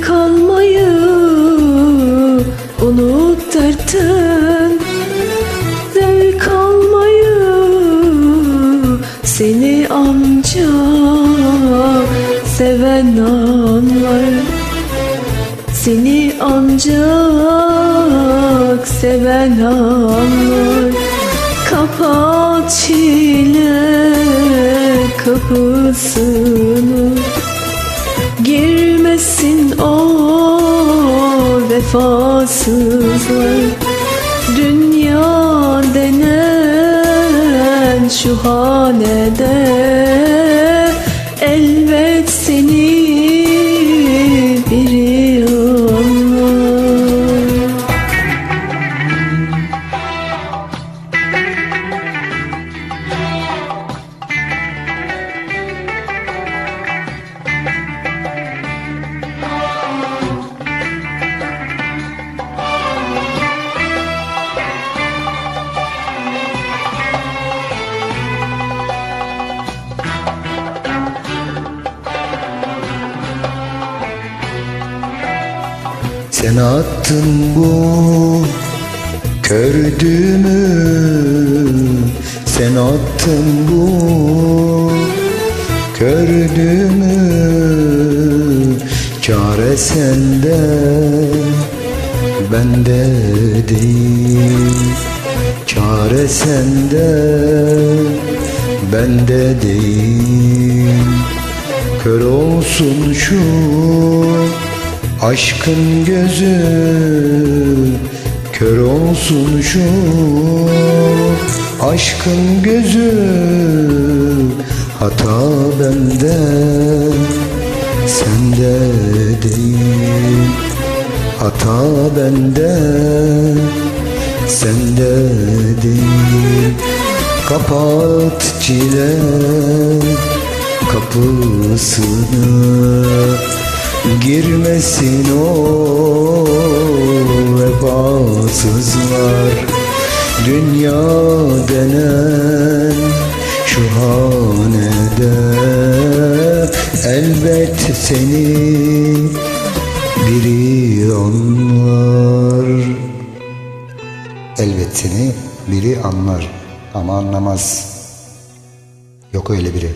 Zevk unut dertten Zevk almayı seni ancak seven anlar. Seni ancak seven anlar. Kapat çile kapısını Girmesin o vefasızlar Dünya denen şu hanede Sen attın bu kördüğümü Sen attın bu kördüğümü Çare sende bende değil. Çare sende bende değil. Kör olsun şu aşkın gözü Kör olsun şu. Aşkın gözü Hata bende sende değil. Hata bende sende değil. Kapat çile kapısını Girmesin o vefasızlar. Dünya denen şu hanede Elbet seni biri anlar Elbet seni biri anlar ama anlamaz. Yok öyle biri